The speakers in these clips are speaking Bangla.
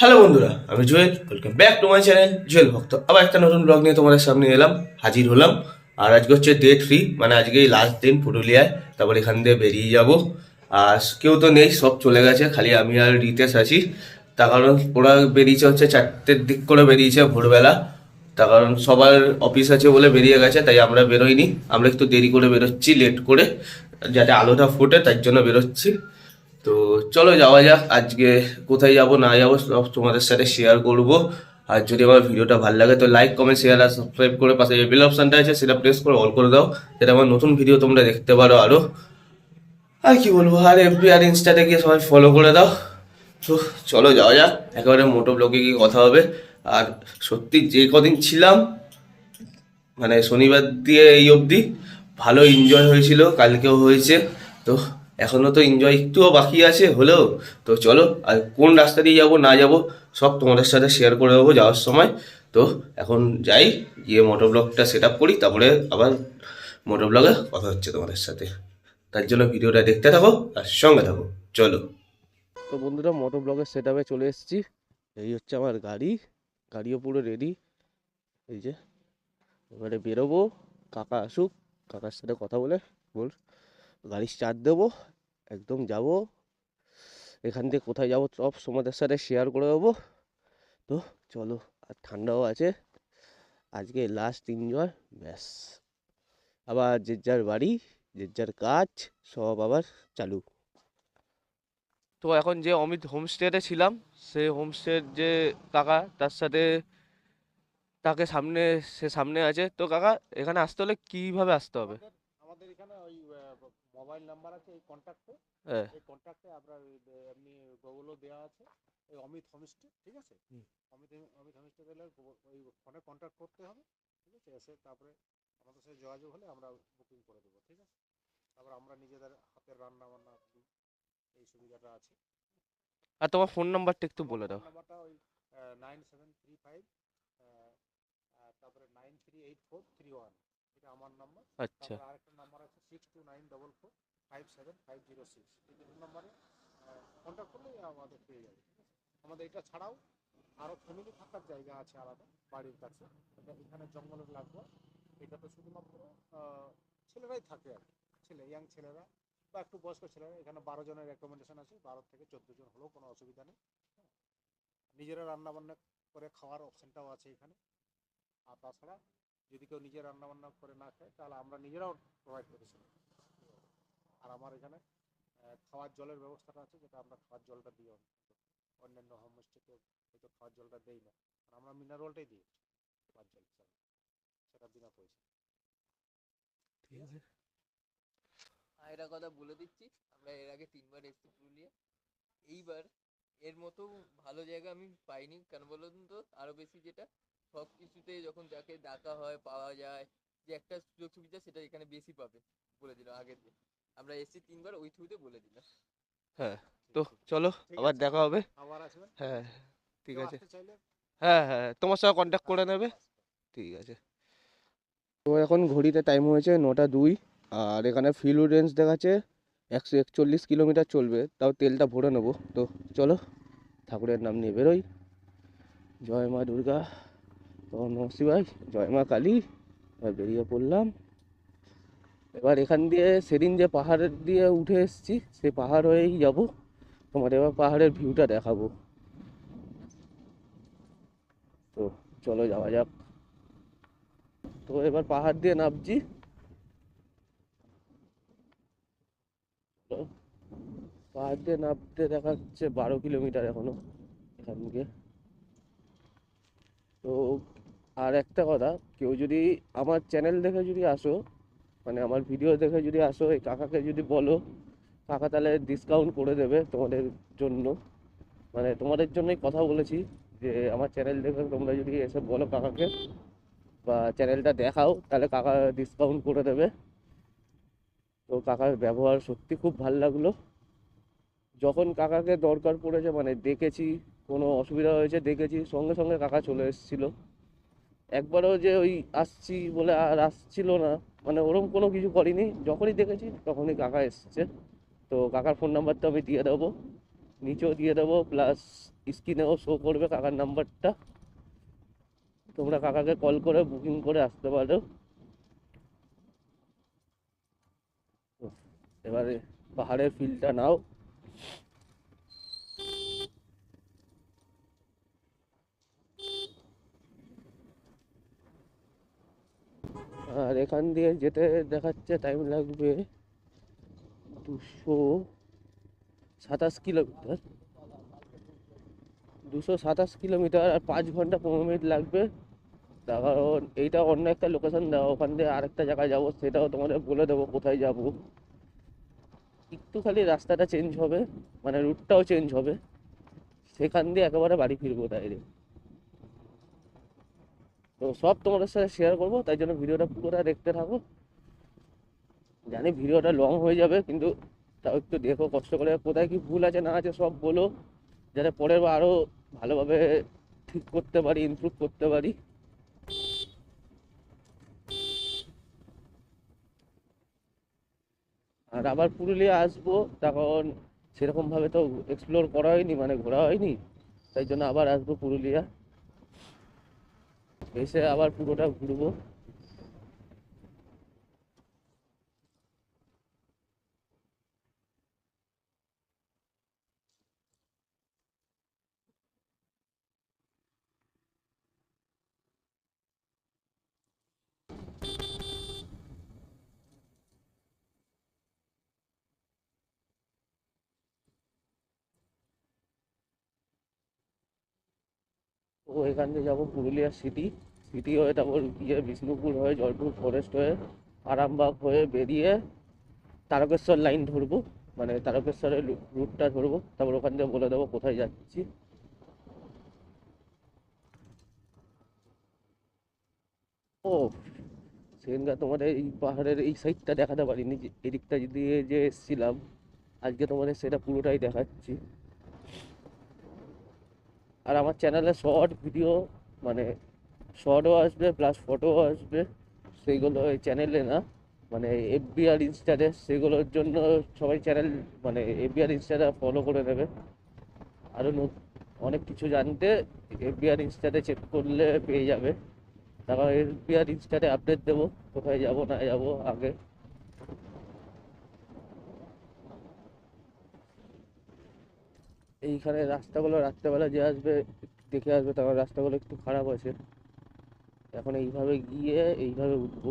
হ্যালো বন্ধুরা, আমি Jewel welcome back to my channel Jewel ভক্ত। আবার একটা নতুন ব্লগ নিয়ে তোমাদের সামনে এলাম, হাজির হলাম। আর আজকে হচ্ছে ডে থ্রি মানে আজকেই লাস্ট দিন পুরুলিয়ায়, তারপর এখান দিয়ে বেরিয়ে যাব। আর কেউ তো নেই, সব চলে গেছে, খালি আমি আর রিতেশ আছি। তার কারণ ওরা বেরিয়েছে হচ্ছে চারটের দিক করে বেরিয়েছে ভোরবেলা। তার কারণ সবার অফিস আছে বলে বেরিয়ে গেছে, তাই আমরা বেরোইনি। আমরা একটু দেরি করে বেরোচ্ছি লেট করে, যাতে আলোটা ফোটে, তার জন্য বেরোচ্ছি। তো চলো যাওয়া যাক, আজকে কোথায় যাব না যাব সব তোমাদের সাথে শেয়ার করব। আর যদি আমার ভিডিওটা ভালো লাগে তো লাইক কমেন্ট শেয়ার আর সাবস্ক্রাইব করে পাশে যে বেল অপশনটা আছে সেটা প্রেস করে অল করে দাও, যাতে আমার নতুন ভিডিও তোমরা দেখতে পারো আরও আর কি বলব, আর এফবি আর ইনস্টাতে গিয়ে সবাই ফলো করে দাও। তো চলো যাওয়া যাক, একেবারে মোটো ব্লগে গিয়ে কথা হবে। আর সত্যি যে কদিন ছিলাম মানে শনিবার দিয়ে এই অবধি, ভালো এনজয় হয়েছিল, কালকেও হয়েছে। তো এখনও তো এনজয় একটুও বাকি আছে, হলেও তো চলো, আর কোন রাস্তা দিয়ে যাব, না যাব, সব তোমাদের সাথে শেয়ার করে দেবো যাওয়ার সময়। তো এখন যাই, গিয়ে মোটর ব্লগটা সেট আপ করি, তারপরে আবার মোটর ব্লগে কথা হচ্ছে তোমাদের সাথে। তার জন্য ভিডিওটা দেখতে থাকো, আর সঙ্গে থাকো, চলো। তো বন্ধুরা মোটর ব্লগের সেট আপে চলে এসেছি। এই হচ্ছে আমার গাড়ি, গাড়িও পুরো রেডি এই যে, এবারে বেরোবো, কাকা আসুক, কাকার সাথে কথা বলে, বল। গাড়ির চার্জ দেবো একদম যাব। এখান থেকে কোথায় যাব সব তোমাদের সাথে শেয়ার করে দেবো। তো চলো আর ঠান্ডাও আছে। আজকে লাস্ট এনজয় ব্যাস। আবার যে যার বাড়ি যে যার কাজ সব আবার চালু। তো এখন যে অমিত হোমস্টেতে ছিলাম সে হোমস্টের যে কাকা তার সাথে তাকে সামনে সে সামনে আছে। তো কাকা এখানে আসতে হলে কীভাবে আসতে হবে? আমাদের আমাদের এখানে ওই মোবাইল নাম্বার আছে এই কন্ট্যাক্টে হ্যাঁ এই কন্ট্যাক্টে আপনার এমনি গুগলও দেওয়া আছে। এই অমিত হোমস্টে ঠিক আছে? অমিত অমিত হোমস্টে দিলে ওই ফোনে কন্ট্যাক্ট করতে হবে ঠিক আছে? এসে তারপরে আমাদের সাথে যোগাযোগ হলে আমরা বুকিং করে দেবো ঠিক আছে? তারপর আমরা নিজেদের হাতের রান্না বান্না এই সুবিধাটা আছে। আর তোমার ফোন নাম্বারটা একটু বলে দাও। নাম্বারটা ওই নাইন সেভেন থ্রি ফাইভ তারপরে nine three eight four three one এটা আমার নাম্বার আচ্ছা। আরেকটা নাম্বার আছে six two nine double four five seven five zero six এই দুটো নাম্বারে কন্ট্যাক্ট আমাদের পেয়ে যাবে আমাদের এটা ছাড়াও আরও ফ্যামিলি থাকার জায়গা আছে আলাদা বাড়ির কাছে। এখানে জঙ্গলের লাগবে এটা তো শুধুমাত্র ছেলেরাই থাকে আর ছেলে ইয়াং ছেলেরা বা একটু বয়স্ক ছেলেরা এখানে বারো জনের রেকমেন্ডেশন আছে। বারো থেকে চোদ্দ জন হলেও কোনো অসুবিধা নেই। নিজেরা রান্না বান্না করে খাওয়ার অপশনটাও আছে এখানে। আর তাছাড়া যদি কেউ নিজে রান্না বান্না করে না খায় তাহলে আমরা নিজেরাও প্রোভাইড করেছি আর আমার এখানে খাওয়ার জলের ব্যবস্থাটা আছে যেটা আমরা খাওয়ার জলটা দিই। অন্যান্য হোমস্টেতে হয়তো খাওয়ার জলটা দেই না। আর আমরা মিনারেলটাই দিই খাওয়ার জল হিসাবে সেটা বিনা পয়সা ঠিক আছে। একটা কথা বলে দিচ্ছি আমরা এর আগে তিনবার এসেছি পুরুলিয়া। এইবার এর মতো ভালো জায়গা আমি পাইনি। কেন বলুন তো আরও বেশি যেটা সব কিছুতে যখন যাকে ডাকা হয় পাওয়া যায় যে একটা সুযোগ সুবিধা সেটা এখানে বেশি পাবে বলে দিলাম আগের দিন। আমরা এসেছি তিনবার ওই থ্রুতে বলে দিলাম হ্যাঁ তো চলো আবার দেখা হবে। আবার আসবেন হ্যাঁ ঠিক আছে। আসতে হ্যাঁ হ্যাঁ তোমার সঙ্গে কন্ট্যাক্ট করে নেবে। ঠিক আছে। তো এখন ঘড়িতে টাইম হয়েছে নটা দুই আর এখানে ফিউল রেঞ্জ দেখাচ্ছে একশো একচল্লিশ কিলোমিটার চলবে তাও তেলটা ভরে নেব। তো চলো ঠাকুরের নাম নিয়ে বেরোই। জয় মা দুর্গা। ওম নমঃ শিবায় জয় মা কালী। এবার বেরিয়ে পড়লাম। এবার এখান দিয়ে সেদিন যে পাহাড়ের দিয়ে উঠে এসেছি, সেই পাহাড় হয়েই যাব। তোমার এবার পাহাড়ের ভিউটা দেখাবো। তো চলো যাওয়া যাক। তো এবার পাহাড় দিয়ে নামছি। তো পাহাড় দিয়ে নামতে দেখাচ্ছে বারো কিলোমিটার এখনও এখান থেকে তো আর একটা কথা, কেউ যদি আমার চ্যানেল দেখে যদি আসো মানে আমার ভিডিও দেখে যদি আসো, এই কাকাকে যদি বলো, কাকা তাহলে ডিসকাউন্ট করে দেবে তোমাদের জন্য। মানে তোমাদের জন্যই কথা বলেছি যে, আমার চ্যানেল দেখে তোমরা যদি এসে বলো কাকাকে, বা চ্যানেলটা দেখাও, তাহলে কাকা ডিসকাউন্ট করে দেবে। তো কাকার ব্যবহার সত্যি খুব ভালো লাগল। যখন কাকাকে দরকার পড়েছে মানে দেখেছি, কোনো অসুবিধা হয়েছে, দেখেছি, সঙ্গে সঙ্গে কাকা চলে এসেছিল। একবারও যে ওই আসছি বলে আর আসছিল না মানে ওরকম কোনো কিছু করিনি। যখনই দেখেছি তখনই কাকা এসছে। তো কাকার ফোন নাম্বারটা আমি দিয়ে দেবো। নিচেও দিয়ে দেবো প্লাস স্ক্রিনেও শো করবে কাকার নাম্বারটা তোমরা কাকাকে কল করে বুকিং করে আসতে পারো। এবারে পাহাড়ের ফিলটা নাও। আর এখান দিয়ে যেতে দেখাচ্ছে টাইম লাগবে দুশো সাতাশ কিলোমিটার। দুশো সাতাশ কিলোমিটার আর পাঁচ ঘণ্টা পনেরো মিনিট লাগবে। কারণ এইটা অন্য একটা লোকেশান দেওয়া, ওখান দিয়ে আরেকটা জায়গায় যাব, সেটাও তোমাদের বলে দেবো কোথায় যাব। একটু খালি রাস্তাটা চেঞ্জ হবে মানে রুটটাও চেঞ্জ হবে। সেখান দিয়ে একেবারে বাড়ি ফিরবো ডাইরেক্ট তো সব তোমাদের সাথে শেয়ার করব, তাই জন্য ভিডিওটা পুরোটা দেখতে থাকো। জানি ভিডিওটা লং হয়ে যাবে, কিন্তু তাও একটু দেখো কষ্ট করে, কোথায় কি ভুল আছে, না আছে, সব বলো। যাতে পরের বার আরও ভালোভাবে ঠিক করতে পারি ইমপ্রুভ করতে পারি। আর আবার পুরুলিয়া আসব, তখন সেরকমভাবে তো এক্সপ্লোর করা হয়নি মানে ঘোরা হয়নি, তাই জন্য আবার আসব পুরুলিয়া। এসে আবার পুরোটা ঘুরবো। তো এখান থেকে যাব পুরুলিয়া সিটি সিটি হয়ে তারপর গিয়ে বিষ্ণুপুর হয়ে, জয়পুর ফরেস্ট হয়ে, আরামবাগ হয়ে বেরিয়ে তারকেশ্বর লাইন ধরবো। মানে তারকেশ্বরের রুটটা ধরবো, তারপর ওখান থেকে বলে দেবো কোথায় যাচ্ছি। ও সেদিনকার তোমাদের এই পাহাড়ের এই সাইডটা দেখাতে পারিনি এদিকটা দিয়ে যে এসছিলাম, আজকে তোমাদের সেটা পুরোটাই দেখাচ্ছি। আর আমার চ্যানেলে শর্ট ভিডিও মানে শর্টও আসবে প্লাস ফটোও আসবে সেইগুলো এই চ্যানেলে না। মানে এফবি আর ইনস্টাতে সেগুলোর জন্য সবাই চ্যানেল মানে এফবি আর ইনস্টাটা ফলো করে নেবে। আরও অনেক কিছু জানতে এফবি আর ইনস্টাতে চেক করলে পেয়ে যাবে। তারপর এফবি আর ইনস্টাতে আপডেট দেবো, কোথায় যাব, না যাব, আগে। এইখানে রাস্তাগুলো রাত্রেবেলা যে আসবে, দেখে আসবে, তখন রাস্তাগুলো একটু খারাপ আছে। এখন এইভাবে গিয়ে এইভাবে উঠবো।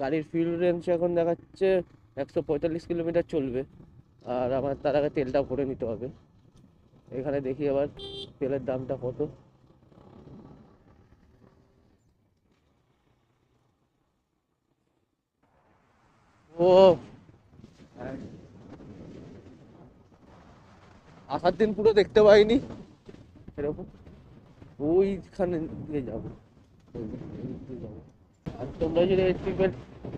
গাড়ির ফিউল রেঞ্জ এখন দেখাচ্ছে একশো পঁয়তাল্লিশ কিলোমিটার চলবে। আর আমার তার আগে তেলটা ভরে নিতে হবে। এখানে দেখি আবার তেলের দামটা কত। আসার দিন পুরো দেখতে পাইনি। এরকম। ওইখানে দিয়ে যাব। আর তোমরা যদি এস্টিমেট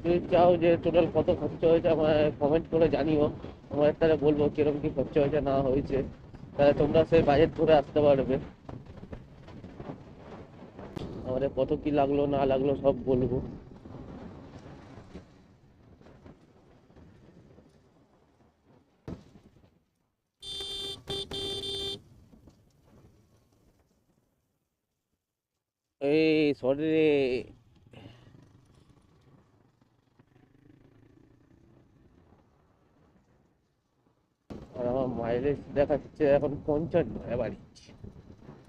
যদি চাও যে টোটাল কত খরচা হয়েছে, আমায় কমেন্ট করে জানিও। আমার তাহলে বলব কীরকম কি খরচা হয়েছে, না হয়েছে। তাহলে তোমরা সেই বাজেট ধরে আসতে পারবে। আমাদের কত কি লাগল, না লাগল সব বলব। এই সরি রে আর আমার মাইলেজ দেখাচ্ছে এখন পঞ্চান্ন অ্যাভারেজ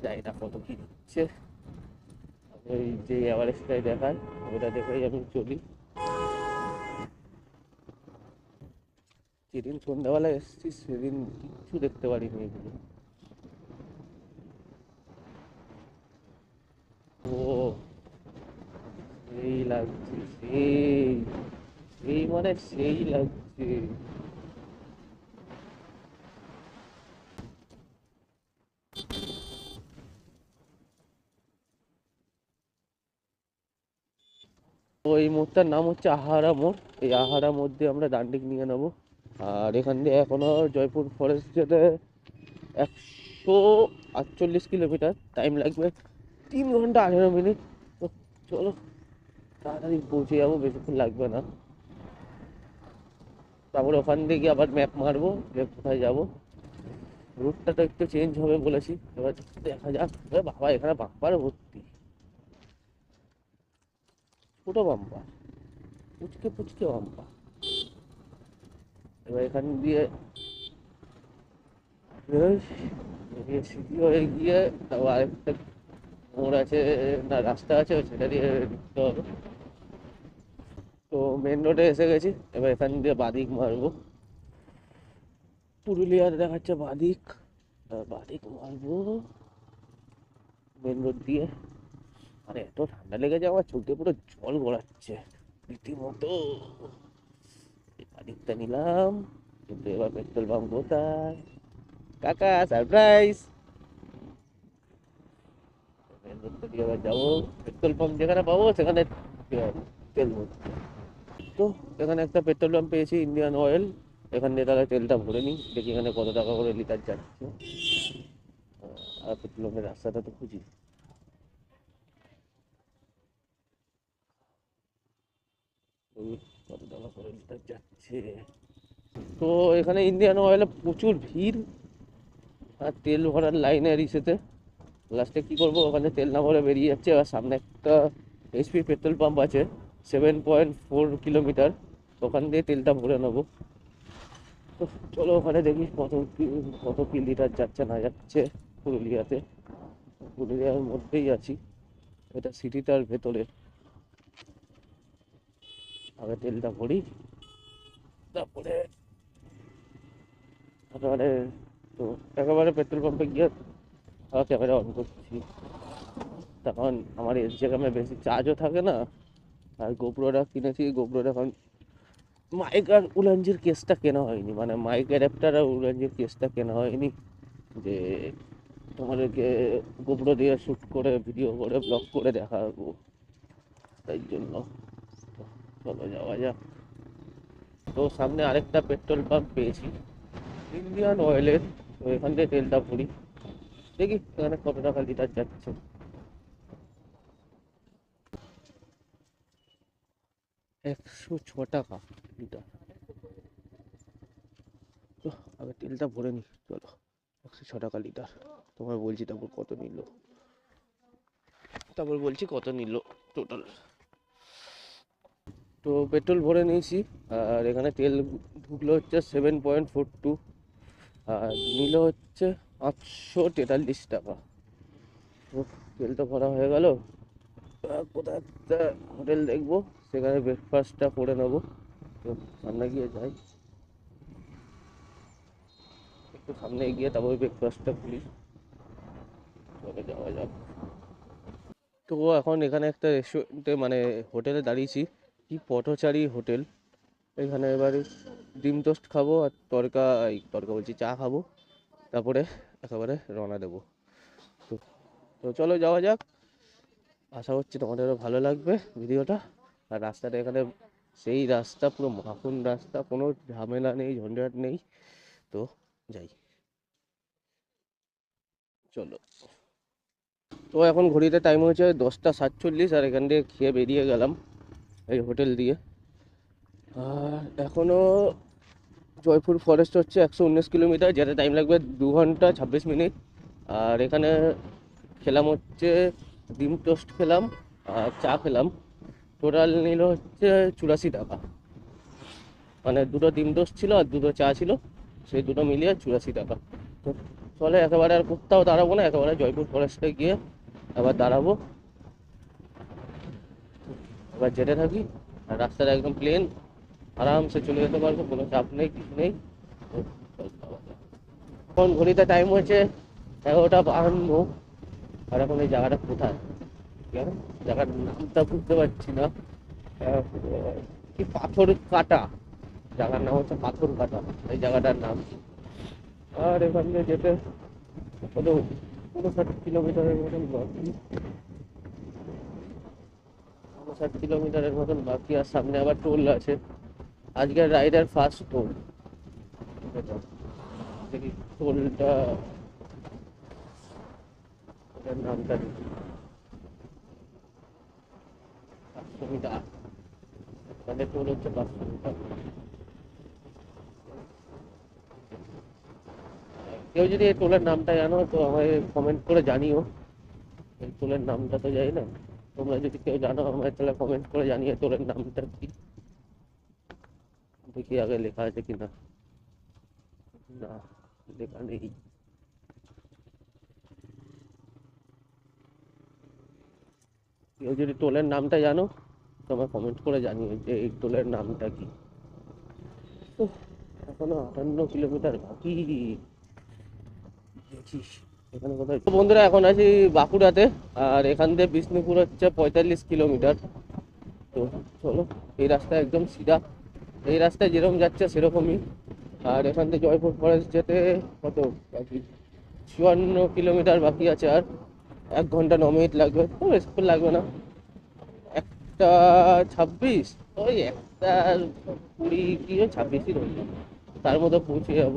জানি না কত কি দিচ্ছে? ওই যে অ্যাভারেজটাই দেখায় ওটা দেখেই আমি চলি। যেদিন সন্ধ্যাবেলা এসেছি, সেদিন কিচ্ছু দেখতে পারিনি এগুলো। ও, সেই লাগছে, সেই সেই মানে সেই লাগছে। তো এই মোড়টার নাম হচ্ছে আহারা মোড়। এই আহারা মোড় দিয়ে আমরা ডান্ডিক নিয়ে নেব। আর এখান দিয়ে এখনও জয়পুর ফরেস্ট যেতে একশো আটচল্লিশ কিলোমিটার। টাইম লাগবে তিন ঘণ্টা আঠেরো মিনিট। তো চলো, তাড়াতাড়ি পৌঁছে যাব, বেশিক্ষণ লাগবে না। তারপর ওখান থেকে আবার ম্যাপ মারবো, যে কোথায় যাব। রুটটা তো একটু চেঞ্জ হবে বলেছি। এবার দেখা যাক। বাবা, এখানে বাম্পার ভর্তি। ছোটো বাম্পার। পুচকে পুচকে বাম্পার। এবার এখান দিয়ে বেরিয়ে হয়ে গিয়ে তারপর আরেকটা মোড় আছে, না, রাস্তা আছে সেটা দিয়ে ঢুকতে হবে। তো মেন রোডে এসে গেছি, এবার এখান দিয়ে বাদিক মারবো। পুরুলিয়ার দেখাচ্ছে বাদিক। বাদিক মারবো। মেন রোড দিয়ে। আরে, এত ঠান্ডা লেগেছে আমার চোখে পুরো জল গড়াচ্ছে। রীতিমতো। এই নিলাম, কিন্তু এবার পেট্রোল পাম্প কোথায়? কাকা, সারপ্রাইজ! এবার যাব। পেট্রোল পাম্প যেখানে পাবো, সেখানে তেল ভরবো তো, এখানে একটা পেট্রোল পাম্প পেয়েছি, ইন্ডিয়ান অয়েল। এখান দিয়ে তাহলে তেলটা ভরে নিই। দেখি এখানে কত টাকা করে লিটার যাচ্ছে আর পেট্রোল পাম্পের রাস্তাটা তো খুঁজি। যাচ্ছে তো এখানে ইন্ডিয়ান অয়েলে প্রচুর ভিড় আর তেল ভরার লাইনের ইসেতে। লাস্টে কি করব? ওখানে তেল না ভরে বেরিয়ে যাচ্ছে। আর সামনে একটা এইচপি পেট্রোল পাম্প আছে সেভেন পয়েন্ট ফোর কিলোমিটার ওখান দিয়ে তেলটা ভরে নেব। তো চলো ওখানে দেখি কত কত কি লিটার যাচ্ছে, না যাচ্ছে পুরুলিয়াতে। পুরুলিয়ার মধ্যেই আছি। এটা সিটিটার ভেতরে। আগে তেলটা ভরি, তারপরে তারপরে তো একেবারে পেট্রোল পাম্পে গিয়ে আবার ক্যামেরা অন করছি। তখন আমার ইনস্টাগ্রামে বেশি চার্জও থাকে না, আর গোপ্রোটা কিনেছি গোপ্রোটা এখন মাইক আর উলানজির কেসটা কেনা হয়নি মানে মাইক অ্যাডাপ্টার আর উলানজির কেসটা কেনা হয়নি, যে তোমাদেরকে গোপ্রো দিয়ে শ্যুট করে ভিডিও করে ব্লগ করে দেখাবো, তাই জন্য। চলো যাওয়া যাক। তো সামনে আরেকটা পেট্রোল পাম্প পেয়েছি। ইন্ডিয়ান অয়েলের, তো এখান থেকে তেলটা ভরি। দেখি এখানে কত টাকা লিটার যাচ্ছে। একশো ছ টাকা লিটার। তো, আগে তেলটা ভরে নি, চলো। একশো ছ টাকা লিটার। তোমায় বলছি তারপর কত নিল? তারপর বলছি কত নিল টোটাল তো পেট্রোল ভরে নিয়েছি, আর এখানে তেল ঢুকলো হচ্ছে সেভেন পয়েন্ট ফোর টু আর নিল হচ্ছে পাঁচশো তেতাল্লিশ টাকা। তো তেলটা ভরা হয়ে গেল। কোথায় একটা হোটেল দেখব, সেখানে ব্রেকফাস্টটা করে নেব। তো সামনে গিয়ে যাই। একটু সামনে গিয়ে তারপর ব্রেকফাস্টটা খুলি। চলে যাওয়া যাক। তো এখন এখানে একটা রেস্টুরেন্টে মানে হোটেলে দাঁড়িয়েছি। কি পটচারি হোটেল। এখানে এবারে ডিম টোস্ট খাব আর তরকা, এই তরকা বলছি, চা খাব। তারপরে একেবারে রওনা দেবো। তো তো চলো যাওয়া যাক। আশা করছি তোমাদেরও ভালো লাগবে ভিডিওটা। আর রাস্তাটা এখানে, সেই রাস্তা পুরো মাখন রাস্তা, কোনো ঝামেলা নেই, ঝঞ্ঝাট নেই। তো যাই। চলো। তো এখন ঘড়িতে টাইম হয়েছে দশটা সাতচল্লিশ আর এখান থেকে খেয়ে বেরিয়ে গেলাম। হোটেল দিয়ে। আর এখনও জয়পুর ফরেস্ট হচ্ছে একশো উনিশ কিলোমিটার, যেতে টাইম লাগবে দু ঘণ্টা ছাব্বিশ মিনিট। আর এখানে খেলাম হচ্ছে ডিম টোস্ট খেলাম, আর চা খেলাম। টোটাল নিল হচ্ছে চুরাশি টাকা। মানে দুটো ডিম টোস্ট ছিল আর দুটো চা ছিল, সেই দুটো মিলিয়ে চুরাশি টাকা। তো চলে একেবারে আর কোথাও দাঁড়াবো না, একেবারে জয়পুর ফরেস্টে গিয়ে আবার দাঁড়াবো। এবার যেতে থাকি, আর রাস্তাটা একদম প্লেন আরামসে চলে যেতে পারব, কোনো চাপ নেই, কিছু নেই। এখন ঘড়িতে টাইম হয়েছে এগারোটা বাহান্ন, আর এখন এই জায়গাটা কোথায়? জায়গার নামটা বুঝতে পারছি না। কি পাথর কাটা? জায়গার নাম হচ্ছে পাথর কাটা, এই জায়গাটার নাম। আর এখান দিয়ে যেতে কত উনষাট কিলোমিটারের মতন উনষাট কিলোমিটারের মতন বাকি আর সামনে আবার টোল আছে। আজকের রাইডার ফার্স্ট টোল। দেখি টোলটা নামটা টোল হচ্ছে কেউ যদি এই টোলের নামটা জানো তো আমায় কমেন্ট করে জানিও। এই টোলের নামটা তো জানি না। তোমরা যদি কেউ জানো আমায় তাহলে কমেন্ট করে জানিয়ে টোলের নামটা কি? দেখি আগে লেখা আছে কিনা। না, লেখা নেই। কেউ যদি টোলের নামটা জানো তোমার কমেন্ট করে জানিও যে এই টোলের নামটা কি। এখনও আটান্ন কিলোমিটার বাকি। দেখিস। এখানে বন্ধুরা, এখন আছি বাঁকুড়াতে, আর এখান থেকে বিষ্ণুপুর হচ্ছে পঁয়তাল্লিশ কিলোমিটার। তো চলো, এই রাস্তা একদম সিধা। এই রাস্তায় যেরকম যাচ্ছে সেরকমই। আর এখান থেকে জয়পুর ফরেস্ট যেতে কত? বাকি চুয়ান্ন কিলোমিটার বাকি আছে আর। এক ঘণ্টা ন মিনিট লাগবে। তো বেশিক্ষণ লাগবে না। একটা ছাব্বিশ? ওই একটা কুড়ি কি ছাব্বিশই রইল। তার মধ্যে পৌঁছে যাব।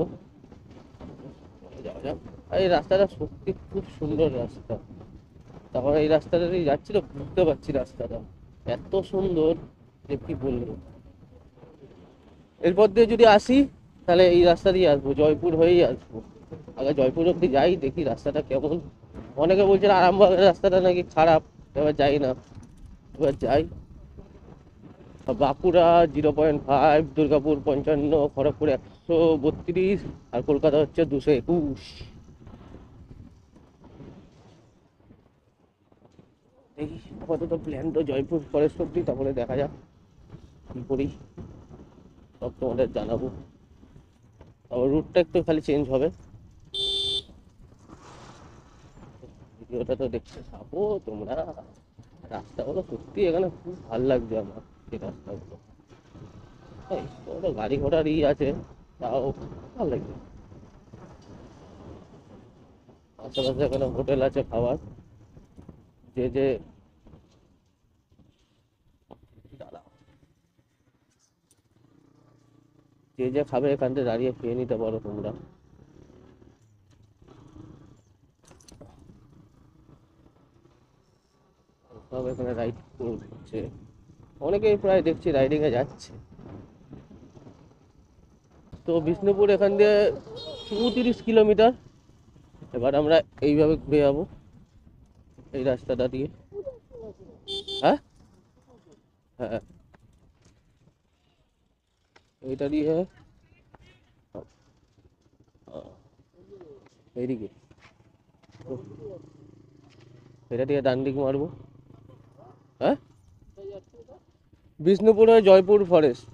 যাওয়া যাক। আর এই রাস্তাটা সত্যি খুব সুন্দর রাস্তা। তারপর এই রাস্তাটা দিয়ে যাচ্ছিল বুঝতে পারছি রাস্তাটা। এত সুন্দর, যে কি বলব? এরপর দিয়ে যদি আসি, তাহলে এই রাস্তা দিয়ে আসব, জয়পুর হয়েই আসব। আগে জয়পুর অব্দি যাই, দেখি রাস্তাটা কেমন। অনেকে বলছেন আরামবাগের রাস্তাটা নাকি খারাপ, এবার যাই না। এবার যাই। Bankura zero point five, Durgapur পঞ্চান্ন, খড়গপুর একশো বত্রিশ, আর কলকাতা হচ্ছে দুশো একুশ। দেখি। আপাতত প্ল্যান তো জয়পুর ফরেস্ট অব্দি তারপরে দেখা যাক কী করি। সব তোমাদের জানাব। আবার রুটটা একটু খালি চেঞ্জ হবে। ভিডিওটা তো দেখতে পাবো তোমরা। রাস্তাগুলো সত্যি এখানে খুব ভালো লাগছে আমার, এই রাস্তাগুলো তো গাড়ি ঘোড়ার ই আছে, তাও ভালো লাগছে। আশেপাশে এখানে হোটেল আছে খাবার। যে যে যে যে খাবে এখান থেকে দাঁড়িয়ে খেয়ে নিতে পারো তোমরা। সব এখানে রাইড করছে। অনেকেই প্রায় দেখছি রাইডিং এ যাচ্ছে। তো বিষ্ণুপুর এখান দিয়ে চৌত্রিশ কিলোমিটার। এবার আমরা এইভাবে ঘুরে যাব। এই রাস্তাটা দিয়ে। হ্যাঁ? হ্যাঁ। এইটা দিয়ে। এইদিকে। এটা দিয়ে ডান দিক মারবো। হ্যাঁ? বিষ্ণুপুর হয়ে জয়পুর ফরেস্ট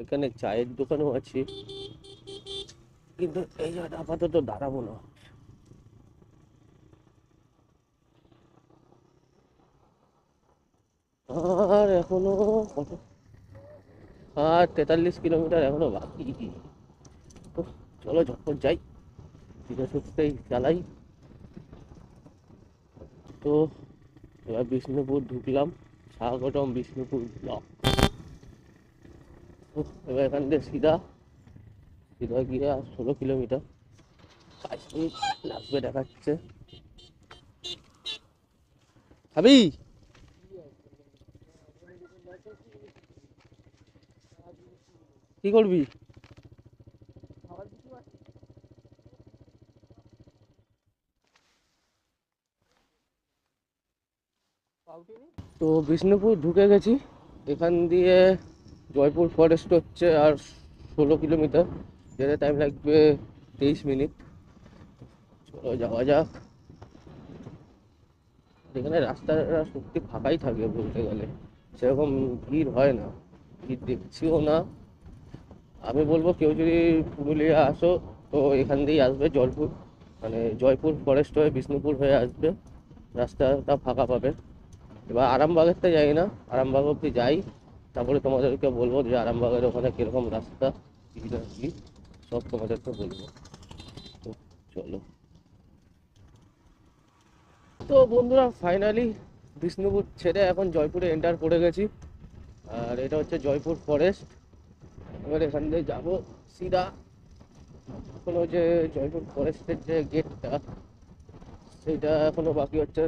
এখানে চায়ের দোকানও আছে। কিন্তু এই জায়গাটা আপাতত দাঁড়াবো না আর এখনও কত আর তেতাল্লিশ কিলোমিটার এখনও বাকি। উফ, চলো যখন যাই। ধীরে সুস্থেই চালাই। তো এবার বিষ্ণুপুর ঢুকলাম। স্বাগতম বিষ্ণুপুর ব্লক এবার এখান থেকে সিধা। সিধা গিয়ে আর ষোলো কিলোমিটার। বাইশ মিনিট লাগবে দেখাচ্ছে। খাবি কি করবি? তো বিষ্ণুপুর ঢুকে গেছি। এখান দিয়ে জয়পুর ফরেস্ট হচ্ছে আর ষোলো কিলোমিটার। যেতে টাইম লাগবে তেইশ মিনিট চলো যাওয়া যাক। এখানে রাস্তাটা সত্যি ফাঁকাই থাকে বলতে গেলে। সেরকম ভিড় হয় না। ভিড় দেখছিও না। আমি বলব কেউ যদি পুরুলিয়া আসো, তো এখান দিয়েই আসবে জয়পুর। মানে জয়পুর ফরেস্ট হয়ে, বিষ্ণুপুর হয়ে আসবে। রাস্তাটা ফাঁকা পাবে। এবার আরামবাগের তো যাই না, আরামবাগ অব্দি যাই। তারপরে তোমাদেরকে বলব যে আরামবাগের ওখানে কীরকম রাস্তা কি কি সব তোমাদেরকে বলব। তো চলো। তো বন্ধুরা ফাইনালি বিষ্ণুপুর ছেড়ে এখন জয়পুরে এন্টার করে গেছি। আর এটা হচ্ছে জয়পুর ফরেস্ট এবার এখান দিয়ে যাব। সিধা এখনও যে জয়পুর ফরেস্টের যে গেটটা সেটা এখনও বাকি হচ্ছে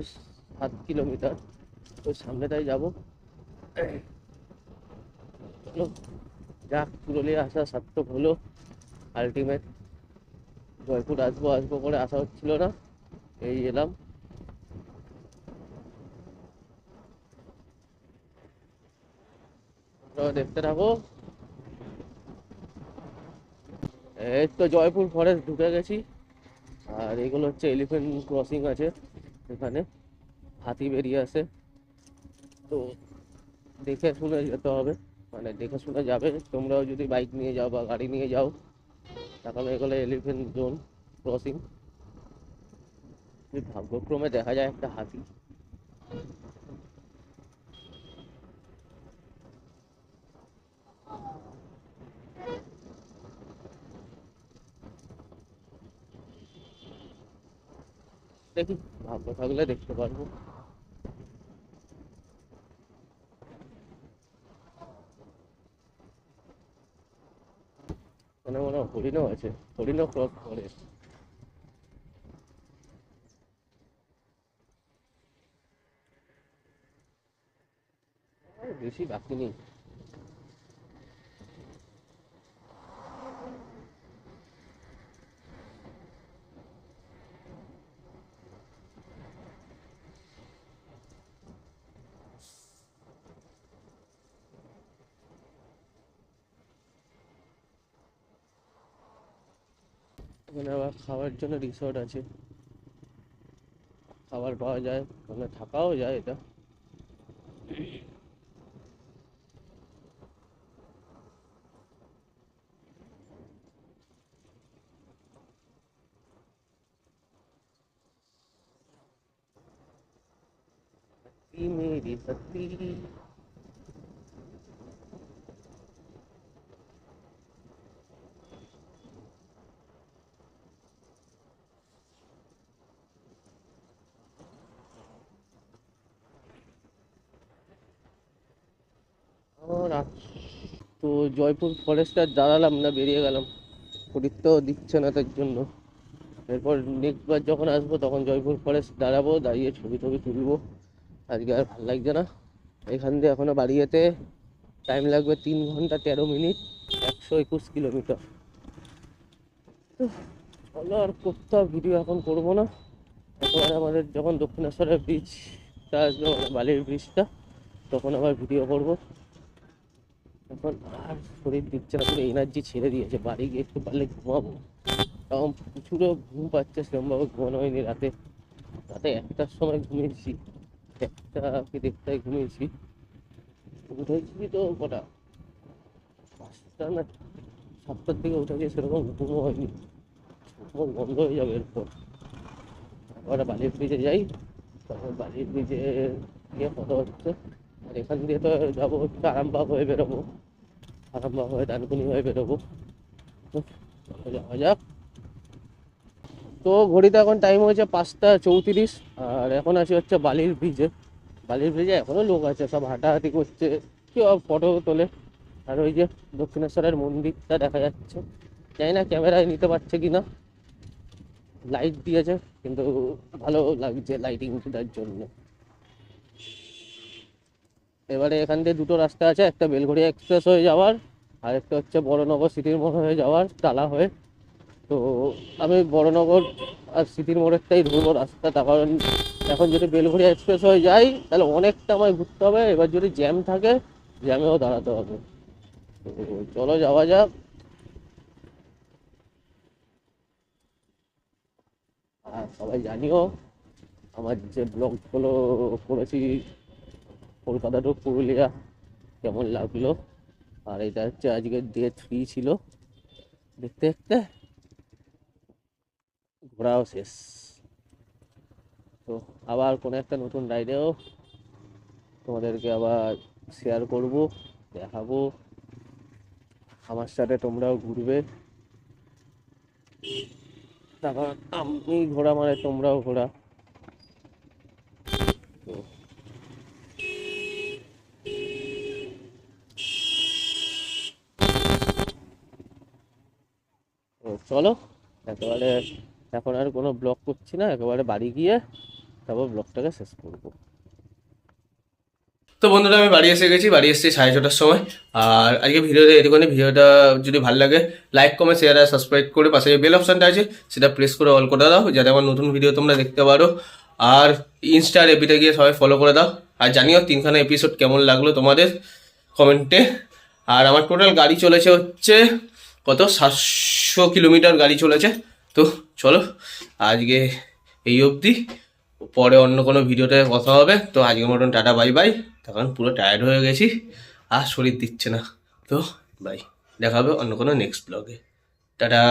সাত কিলোমিটার। ওই সামনেটাই যাব। চলো যাক পুরুলিয়া আসা সার্থক হলো আলটিমেট জয়পুর আসব আসব করে আসা হচ্ছিল না। এই এলাম। দেখতে থাকো। এই তো জয়পুর ফরেস্ট ঢুকে গেছি। আর এগুলো হচ্ছে এলিফেন্ট ক্রসিং আছে, এখানে হাতি বেরিয়ে আসে। তো দেখে শুনে যেতে হবে মানে দেখে শুনে যাবে। তোমরাও যদি বাইক নিয়ে যাও বা গাড়ি নিয়ে যাও, তাহলে এগুলো এলিফেন্ট জোন ক্রসিং ভাগ্যক্রমে দেখা যায় একটা হাতি। দেখি ভাগ্য থাকলে দেখতে পারব। মানে মনে হয় হরিণও আছে, হরিণও ক্রস করে। বেশি বাকি নেই। খাওয়ার জন্য রিসর্ট আছে খাবার পাওয়া যায় ওখানে থাকাও যায় এটা सत्ती मेरी सत्ती জয়পুর ফরেস্ট আর দাঁড়ালাম না বেরিয়ে গেলাম। তো দিচ্ছে না তার জন্য। এরপর নেক্সট বার যখন আসব তখন জয়পুর ফরেস্ট দাঁড়াবো, দাঁড়িয়ে ছবি টবি তুলবো। আজকে আর ভালো লাগছে না। এখান দিয়ে এখনও বাড়ি যেতে টাইম লাগবে তিন ঘণ্টা তেরো মিনিট, একশো একুশ কিলোমিটার। তো চলো আর কোথাও ভিডিও এখন করব না। একেবারে আমাদের যখন দক্ষিণেশ্বরের ব্রিজটা আসবে মানে বালির ব্রিজটা তখন আবার ভিডিও করব। এখন আর শরীর দিচ্ছে না এনার্জি ছেড়ে দিয়েছে, বাড়ি গিয়ে একটু পারলে ঘুমাবো। তখন প্রচুরও ঘুম পাচ্ছে, সেরকমভাবে ঘুমানো হয়নি রাতে। রাতে একটার সময় ঘুমিয়েছি, একটা কি দেড়টায় ঘুমিয়েছি। উঠেছি তো কটা? পাঁচটা না, সাতটার দিকে উঠেছি সেরকম ঘুমও হয়নি। বন্ধ হয়ে যাবে এরপর। আবার বালির ব্রিজে যাই, তারপর বালির ব্রিজে গিয়ে ফটো হচ্ছে। আর এখান দিয়ে তো যাব হচ্ছে আরামবাগ হয়ে বেরোবো। হয়ে ডানকুনি হয়ে বেরোবো। যাওয়া যাক। তো ঘড়িতে এখন টাইম হয়েছে পাঁচটা চৌত্রিশ, আর এখন আছি হচ্ছে বালির ব্রিজে। বালির ব্রিজে এখনও লোক আছে, সব হাঁটাহাঁটি করছে। কেউ ফটো তোলে। আর ওই যে দক্ষিণেশ্বরের মন্দিরটা দেখা যাচ্ছে। জানি না ক্যামেরায় নিতে পারছে কি না লাইট দিয়েছে, কিন্তু ভালো লাগছে লাইটিং দেওয়ার জন্য। এবারে এখান থেকে দুটো রাস্তা আছে, একটা বেলঘড়িয়া এক্সপ্রেস হয়ে যাওয়ার আর একটা হচ্ছে বড়নগর সিটির মোড় হয়ে যাওয়ার টালা হয়ে। তো আমি বড়নগর আর সিটির মোড়েরটাই ধরবো রাস্তাটা, কারণ এখন যদি বেলঘড়িয়া এক্সপ্রেস হয়ে যাই, তাহলে অনেকটা আমায় ঘুরতে হবে। এবার যদি জ্যাম থাকে, জ্যামেও দাঁড়াতে হবে। তো চলো যাওয়া যাক। আর সবাই জানিও, আমার যে ব্লগগুলো করেছি কলকাতা টু পুরুলিয়া কেমন লাগল? আর এটা হচ্ছে আজকের ডে থ্রি ছিল। দেখতে দেখতে ঘোরাও শেষ। তো আবার কোনো একটা নতুন রাইডেও তোমাদেরকে আবার শেয়ার করব, দেখাবো। আমার সাথে তোমরাও ঘুরবে। তারপর আমি ঘোরা মানে তোমরাও ঘোরা। তো চলো, একেবারে এখন আর কোনো ব্লগ করছি না, একেবারে বাড়ি গিয়ে তারপর ব্লগটাকে শেষ করব। তো বন্ধুরা, আমি বাড়ি এসে গেছি, বাড়ি এসেছি সাড়ে ছটার সময়। আর আজকে ভিডিওটা এটুকুনি, ভিডিওটা যদি ভালো লাগে লাইক কমেন্ট শেয়ার আর সাবস্ক্রাইব করে পাশে যে বেল অপশানটা আছে, সেটা প্রেস করে অল করে দাও, যাতে আমার নতুন ভিডিও তোমরা দেখতে পারো। আর ইনস্টার এপিতে গিয়ে সবাই ফলো করে দাও। আর জানিও তিনখানা এপিসোড কেমন লাগল তোমাদের কমেন্টে আর আমার টোটাল গাড়ি চলেছে হচ্ছে কত? সাতশো কিলোমিটার গাড়ি চলেছে। তো চলো, আজকে এই অবধি। পরে অন্য কোনো ভিডিওতে কথা হবে। তো আজকের মতন টাটা, বাই বাই। তখন পুরো টায়ার্ড হয়ে গেছি। আর শরীর দিচ্ছে না। তো বাই। দেখা হবে অন্য কোনো নেক্সট ব্লগে টাটা।